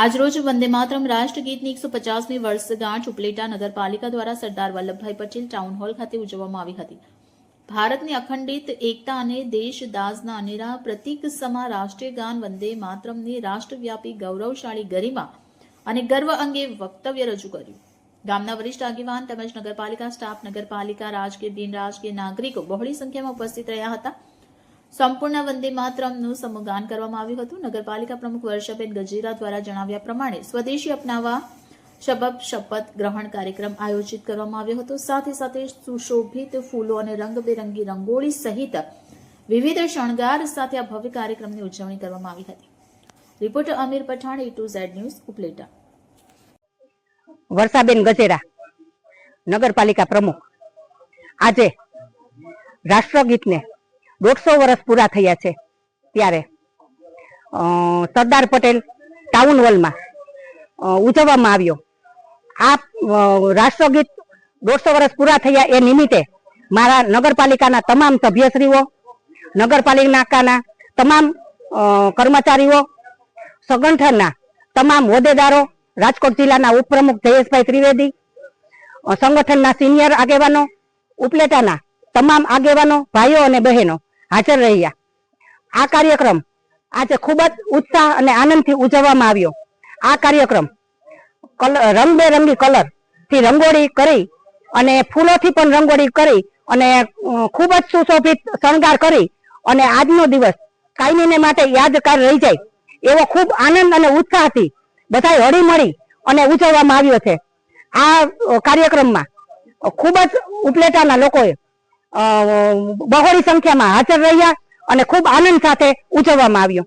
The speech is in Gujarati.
આજરોજ વંદે માતરમ રાષ્ટ્રગીતની એકસો પચાસમી વર્ષગાંઠ ઉપલેટા નગરપાલિકા દ્વારા સરદાર વલ્લભભાઈ પટેલ ટાઉન હોલ ખાતે ઉજવવામાં આવી હતી. ભારતની અખંડિત એકતા અને દેશદાઝના અનેરા પ્રતિક સમા રાષ્ટ્રીય ગાન વંદે માતરમની રાષ્ટ્રવ્યાપી ગૌરવશાળી ગરિમા અને ગર્વ અંગે વક્તવ્ય રજૂ કર્યું. ગામના વરિષ્ઠ આગેવાન તેમજ નગરપાલિકા સ્ટાફ, નગરપાલિકા રાજકીય બિન રાજકીય નાગરિકો બહોળી સંખ્યામાં ઉપસ્થિત રહ્યા હતા. સંપૂર્ણ વંદે માતરમનું સમૂહગાન કરવામાં આવ્યું હતું. નગરપાલિકા પ્રમુખ વર્ષાબેન ગજેરા દ્વારા જણાવ્યા પ્રમાણે સ્વદેશી અપનાવવા શબબ શપથ ગ્રહણ કાર્યક્રમ આયોજિત કરવામાં આવ્યો હતો. સાથે સાથે સુશોભિત ફૂલો અને રંગબેરંગી રંગોળી સહિત વિવિધ શણગાર સાથે આ ભવ્ય કાર્યક્રમની ઉજવણી કરવામાં આવી હતી. Reporter Amir Pathan A to Z news, Upleta. Varshaben Gajera, નગરપાલિકા પ્રમુખ. આજે રાષ્ટ્રગીતને દોઢસો વર્ષ પૂરા થયા છે ત્યારે. સરદાર પટેલ ટાઉન હોલમાં ઉજવવામાં આવ્યો. આ રાષ્ટ્રગીત દોઢસો વર્ષ પૂરા થયા એ નિમિત્તે મારા નગરપાલિકાના તમામ સભ્યશ્રીઓ, નગરપાલિકાના તમામ કર્મચારીઓ, સંગઠનના તમામ હોદ્દેદારો, રાજકોટ જિલ્લાના ઉપપ્રમુખ જયેશભાઈ ત્રિવેદી સંગઠનના સિનિયર આગેવાનો, ઉપલેટાના તમામ આગેવાનો, ભાઈઓ અને બહેનો હાજર રહ્યા. આ કાર્યક્રમ આજે ખૂબ જ ઉત્સાહ અને આનંદથી ઉજવવામાં આવ્યો. આ કાર્યક્રમ રંગબેરંગી કલરથી રંગોળી કરી અને ફૂલોથી પણ રંગોળી કરી અને ખૂબ જ સુશોભિત શણગાર કરી અને આજનો દિવસ કાયમીને માટે યાદગાર રહી જાય એવો ખૂબ આનંદ અને ઉત્સાહથી બધા હળી મળી અને ઉજવવામાં આવ્યો છે. આ કાર્યક્રમમાં ખૂબ જ ઉપલેટાના લોકોએ બહોળી સંખ્યામાં હાજર રહ્યા અને ખૂબ આનંદ સાથે ઉજવવામાં આવ્યો.